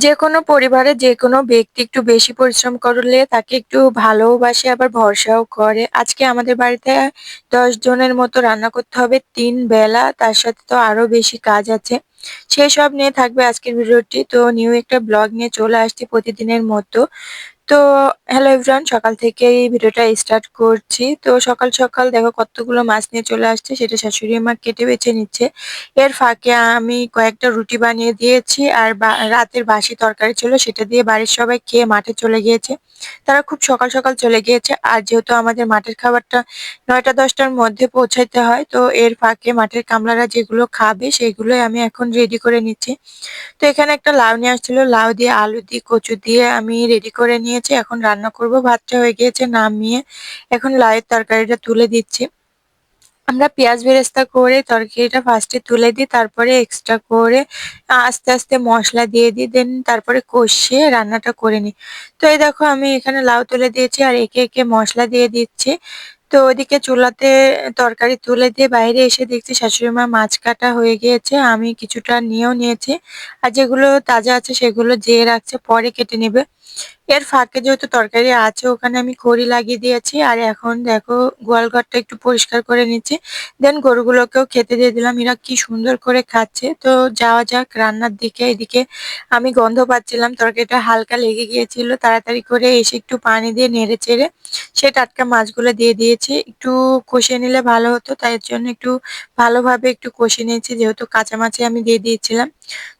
যে কোনো পরিবারে যে কোনো ব্যক্তি একটু বেশি পরিশ্রম করলে তাকে একটু ভালোবাসে, আবার ভরসাও করে। আজকে আমাদের বাড়িতে দশ জনের মতো রান্না করতে হবে, তিন বেলা, তার সাথে তো আরও বেশি কাজ আছে। সেই সব নিয়ে থাকবে আজকের ভিডিওটি। তো নিউ একটা ব্লগ নিয়ে চলে আসছি প্রতিদিনের মতো। তো হ্যালো এভরিওয়ান সকাল থেকেই ভিডিওটা স্টার্ট করছি। তো সকাল সকাল দেখো কতগুলো মাছ নিয়ে চলে আসছে, সেটা শাশুড়ি মা কেটে বেছে নিচ্ছে। এর ফাঁকে আমি কয়েকটা রুটি বানিয়ে দিয়েছি আর রাতের বাসি তরকারি ছিল সেটা দিয়ে বাড়ির সবাই খেয়ে মাঠে চলে গিয়েছে। তারা খুব সকাল সকাল চলে গিয়েছে আর যেহেতু আমাদের মাঠের খাবারটা নয়টা দশটার মধ্যে পৌঁছাইতে হয়, তো এর ফাঁকে মাঠের কামলারা যেগুলো খাবে সেগুলোই আমি এখন রেডি করে নিচ্ছি। তো এখানে একটা লাউ নিয়ে আসছিল, লাউ দিয়ে আলু দিয়ে কচু দিয়ে আমি রেডি করে নিয়েছি, এখন রান্না করব। ভাতটা হয়ে গিয়েছে নামিয়ে এখন লাউয়ের তরকারিটা তুলে দিচ্ছি। আমরা পেঁয়াজ বেরেস্তা করে তরকারিটা ফার্স্টে তুলে দিই, তারপরে এক্সট্রা করে আস্তে আস্তে মশলা দিয়ে দিই দেন তারপরে কষিয়ে রান্নাটা করে নিই। তো এই দেখো আমি এখানে লাউ তুলে দিয়েছি আর একে একে মশলা দিয়ে দিচ্ছি। তো ওদিকে চুলাতে তরকারি তুলে দিয়ে বাইরে এসে দেখছি শাশুড়ি মা মাছ কাটা হয়ে গিয়েছে, আমি কিছুটা নিয়েও নিয়েছি। আর যেগুলো তাজা আছে সেগুলো যেয়ে রাখছে, পরে কেটে নেবে। এর ফাঁকে যেহেতু তরকারি আছে, ওখানে আমি খড়ি লাগিয়ে দিয়েছি। আর এখন দেখো, গোয়াল ঘরটা একটু পরিষ্কার করে নিচ্ছি। দেন গরুগুলোকেও খেতে দিয়ে দিলাম। এরা কি সুন্দর করে খাচ্ছে। তো যাওয়া যাক রান্নার দিকে। এদিকে আমি গন্ধ পাচ্ছিলাম। তরকারিটা হালকা লেগে গিয়েছিল। তাড়াতাড়ি করে এসে একটু পানি দিয়ে নেড়ে চেড়ে সে টাটকা মাছগুলো দিয়ে দিয়েছি। একটু কষিয়ে নিলে ভালো হতো। তাই জন্য একটু ভালোভাবে একটু কষিয়ে নিয়েছি। যেহেতু কাঁচা মাছে আমি দিয়ে দিয়েছিলাম।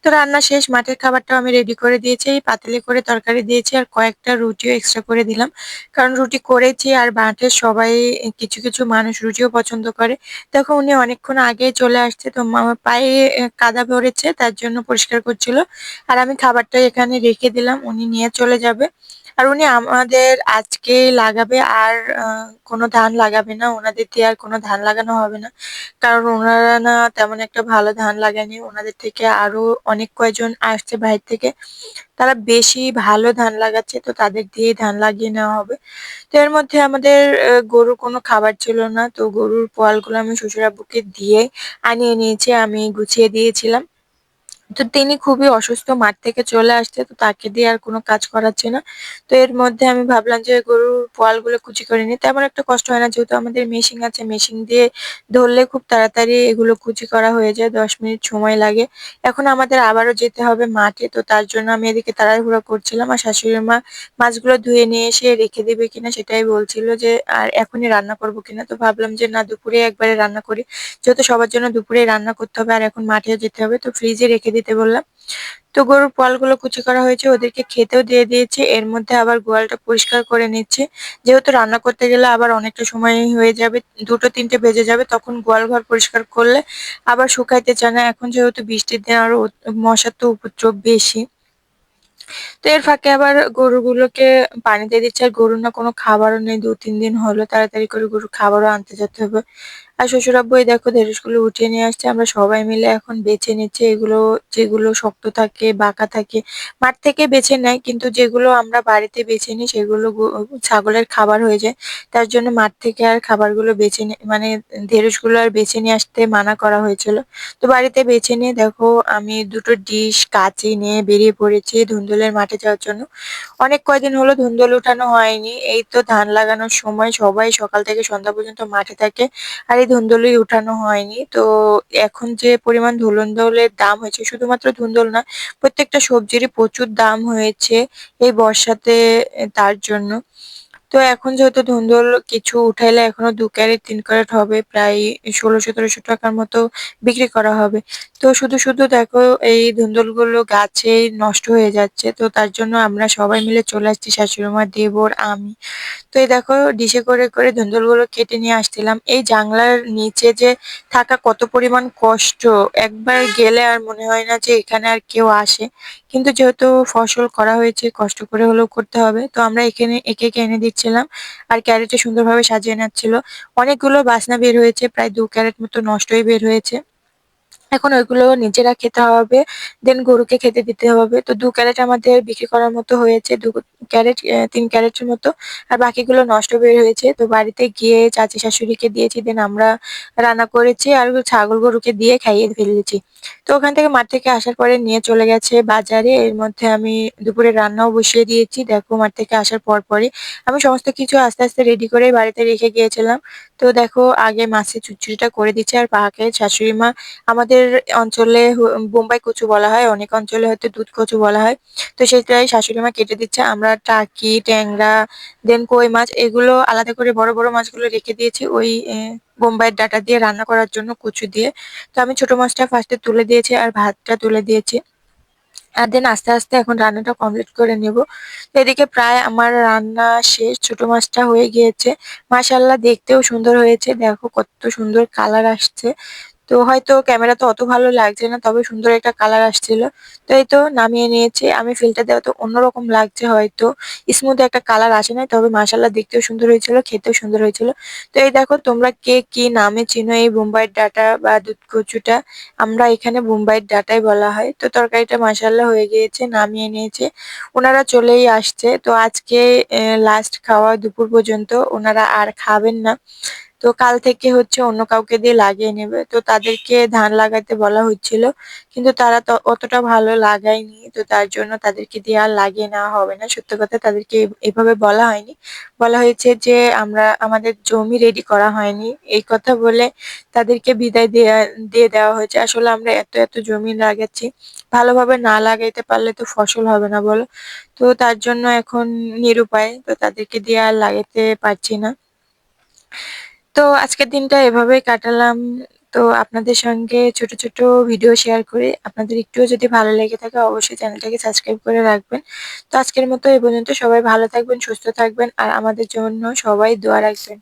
তো রান্না শেষ। মাঠের খাবারটাও আমি রেডি করে দিয়েছি। এই পাতিলে করে তরকারি দিয়েছি আর কয়েকটা রুটিও এক্সট্রা করে দিলাম। কারণ রুটি করেছি আর বাটে সবাই, কিছু কিছু মানুষ রুটিও পছন্দ করে। দেখো উনি অনেকক্ষণ আগে চলে আসছে, তো আমার পায়ে কাদা ভরেছে তার জন্য পরিষ্কার করছিল। আর আমি খাবারটা এখানে রেখে দিলাম, উনি নিয়ে চলে যাবে। আর উনি আমাদের আজকে লাগাবে আর কোনো ধান লাগাবে না। ওনাদের দিয়ে আর কোনো ধান লাগানো হবে না। কারণ ওনারা না তেমন একটা ভালো ধান লাগায়নি। ওনাদের থেকে আরও অনেক কয়জন আসছে বাইরে থেকে। তারা বেশি ভালো ধান লাগাচ্ছে, তো তাদের দিয়েই ধান লাগিয়ে নেওয়া হবে। তো এর মধ্যে আমাদের গরুর কোনো খাবার ছিল না। তো গরুর পোয়ালগুলো আমি শ্বশুর আব্বুকে দিয়ে আনিয়ে নিয়েছি। আমি গুছিয়ে দিয়েছিলাম। তো তিনি খুবই অসুস্থ, মাঠ থেকে চলে আসছে, তো তাকে দিয়ে আর কোনো কাজ করাচ্ছে না। তো এর মধ্যে আমি ভাবলাম যে গরুর পোয়ালগুলো কুচি করে নিই। তেমন একটা কষ্ট হয় না, যেহেতু আমাদের মেশিন আছে, মেশিন দিয়ে ধরলে খুব তাড়াতাড়ি এগুলো কুচি করা হয়ে যায়, দশ মিনিট সময় লাগে। এখন আমাদের আবারও যেতে হবে মাঠে, তো তার জন্য আমি এদিকে তাড়াহুড়া করছিলাম আর শাশুড়ি মা মাছগুলো ধুয়ে নিয়ে এসে রেখে দেবে কিনা সেটাই বলছিল যে, আর এখনই রান্না করব কিনা? তো ভাবলাম যে, না, দুপুরে একবারে রান্না করি। যেহেতু সবার জন্য দুপুরে রান্না করতে হবে আর এখন মাঠে যেতে হবে, তো ফ্রিজে রেখে দিতে বললাম। তো গরুর পালগুলো কুচি করা হয়েছে, ওদেরকে খেতেও দিয়ে দিয়েছে। এর মধ্যে আবার গোয়ালটা পরিষ্কার করে নিচ্ছে। যেহেতু রান্না করতে গেলে আবার অনেকটা সময় হয়ে যাবে, দুটো তিনটে বেজে যাবে, তখন গোয়াল ঘর পরিষ্কার করলে আবার শুকাইতে চায় না। এখন যেহেতু বৃষ্টির দিন, আরও মশার তো উপদ্রব বেশি। তো এর ফাঁকে আবার গরুগুলোকে পানি দিয়ে দিচ্ছে, আর গরুর না কোনো খাবারও নেই, দু তিন দিন হলো তাড়াতাড়ি করে গরুর খাবারও আনতে যেতে হবে। আর শ্বশুর আব্বু এই দেখো ঢেঁড়সগুলো উঠিয়ে নিয়ে আসছে, আমরা সবাই মিলে এখন বেছে নিচ্ছি এগুলো, যেগুলো শক্ত থাকে, বাঁকা থাকে, মাঠ থেকে বেছে নেয়, কিন্তু যেগুলো আমরা বাড়িতে বেছে নিই সেগুলো ছাগলের খাবার হয়ে যায়। তার জন্য মাঠ থেকে আর খাবারগুলো বেছে নিয়ে মানে ঢেঁড়সগুলো আর বেছে নিয়ে আসতে মানা করা হয়েছিল। তো বাড়িতে বেছে নিয়ে দেখো আমি দুটো ডিশ কাচি নিয়ে বেরিয়ে পড়েছি ধুন্দুলের মাঠে যাওয়ার জন্য। অনেক কয়দিন হলো ধুন্দুল উঠানো হয়নি। এই তো ধান লাগানোর সময় সবাই সকাল থেকে সন্ধ্যা পর্যন্ত মাঠে থাকে আর এই ধুন্দুলই উঠানো হয়নি। তো এখন যে পরিমাণ ধুলন্দলের দাম হয়েছে, শুধুমাত্র ধুন্দুল না, প্রত্যেকটা সবজিরই প্রচুর দাম হয়েছে এই বর্ষাতে তার জন্য। তো এখন যেহেতু ধুন্দুল কিছু উঠাইলে এখনও দু ক্যারেট, তিন ক্যারেট হবে, প্রায় ষোলো সতেরোশো টাকার মতো বিক্রি করা হবে। তো শুধু শুধু দেখো এই ধুন্দুলগুলো গাছে নষ্ট হয়ে যাচ্ছে, তো তার জন্য আমরা সবাই মিলে চলে আসছি শাশুড়ি মা দেবর, আমি। তো এই দেখো ডিশে করে করে ধুন্দুলগুলো কেটে নিয়ে আসছিলাম। এই জানলার নিচে যে থাকা কত পরিমাণ কষ্ট, একবার গেলে আর মনে হয় না যে এখানে আর কেউ আসে। কিন্তু যেহেতু ফসল করা হয়েছে, কষ্ট করে হলেও করতে হবে। তো আমরা এখানে একে একে এনে দিচ্ছিলাম আর ক্যারেটে সুন্দরভাবে সাজিয়ে নিচ্ছিল অনেকগুলো বাসনা বের হয়েছে, প্রায় দু ক্যারেট মতো নষ্টই বের হয়েছে। এখন ওইগুলো নিজেরা খেতে হবে। দেন গরুকে খেতে দিতে হবে। তো দু ক্যারেট আমাদের বিক্রি করার মতো হয়েছে। দু ক্যারেট তিন ৩ ক্যারেটের মতো। আর বাকিগুলো নষ্ট বের হয়েছে। তো বাড়িতে গিয়ে চাচি শাশুড়িকে দিয়েছি। দেন আমরা রান্না করেছি আর ছাগল গরুকে দিয়ে খাইয়ে ফেলেছি। তো ওখান থেকে মাঠ থেকে আসার পরে নিয়ে চলে গেছে বাজারে। এর মধ্যে আমি দুপুরে রান্নাও বসিয়ে দিয়েছি। দেখো মাঠ থেকে আসার পরপরই। আমি সমস্ত কিছু আস্তে, আস্তে রেডি করে বাড়িতে রেখে গিয়েছিলাম। তো দেখো আগে মাছের চচ্চড়িটা করে দিচ্ছে আর পাকে শাশুড়ি মা আমাদের অঞ্চলে বোম্বাই কচু বলা হয়। অনেক অঞ্চলে হয়তো দুধ কচু বলা হয়। তো সেটাই শাশুড়ি মা কেটে দিচ্ছে। আমরা টাকি, ট্যাংরা, দেন কই মাছ এগুলো আলাদা করে বড়, বড় মাছগুলো রেখে দিয়েছি ওই বোম্বাইয়ের ডাটা দিয়ে রান্না করার জন্য কচু দিয়ে। তো আমি ছোট মাছটা ফার্স্টে তুলে দিয়েছি আর ভাতটা তুলে দিয়েছি। আর দেন আস্তে, আস্তে এখন রান্নাটা কমপ্লিট করে নেব। তো এদিকে প্রায় আমার রান্না শেষ। ছোট মাছটা হয়ে গিয়েছে। মাশাআল্লাহ দেখতেও সুন্দর হয়েছে। দেখো কত সুন্দর কালার আসছে। তো হয়তো ক্যামেরা তো অত ভালো লাগছে না তবে সুন্দর একটা কালার আসছিল। তো এই তো নামিয়ে নিয়েছি। আমি ফিল্টার দেওয়া তো অন্যরকম লাগছে হয়তো। স্মুথ একটা কালার আসে নাই। তবে মাশাআল্লাহ দেখতেও সুন্দর হয়েছিল, খেতেও সুন্দর হয়েছিল। তো এই দেখো তোমরা কে কি নামে চিনো এই বোম্বাইয়ের ডাটা বা দুধ কচুটা? আমরা এখানে বোম্বাইয়ের ডাটাই বলা হয়। তো তরকারিটা মাশাআল্লাহ হয়ে গিয়েছে, নামিয়ে নিয়েছে। ওনারা চলেই আসছে। তো আজকে লাস্ট খাওয়া দুপুর পর্যন্ত। ওনারা আর খাবেন না। তো কাল থেকে হচ্ছে অন্য কাউকে দিয়ে লাগিয়ে নেবে। তো তাদেরকে ধান লাগাতে বলা হচ্ছিল। কিন্তু তারা তো অতটা ভালো লাগায়নি। তো তার জন্য তাদেরকে দিয়ে আর লাগিয়ে নেওয়া হবে না। সত্য কথা তাদেরকে এভাবে বলা হয়নি। বলা হয়েছে যে আমরা আমাদের জমি রেডি করা হয়নি। এই কথা বলে তাদেরকে বিদায় দেয়া দিয়ে দেওয়া হয়েছে। আসলে আমরা এত, এত জমি লাগাচ্ছি। ভালোভাবে না লাগাইতে পারলে তো ফসল হবে না বলো? তো তার জন্য এখন নিরুপায়। তো তাদেরকে দিয়ে আর লাগাতে পারছি না। তো আজকের দিনটা এভাবেই কাটালাম। তো আপনাদের সঙ্গে ছোট ছোট ভিডিও শেয়ার করে। আপনাদের একটুও যদি ভালো লেগে থাকে অবশ্যই চ্যানেলটাকে সাবস্ক্রাইব করে রাখবেন। তো আজকের মতো এ পর্যন্ত সবাই ভালো থাকবেন, সুস্থ থাকবেন, আর আমাদের জন্য সবাই দোয়া রাখবেন।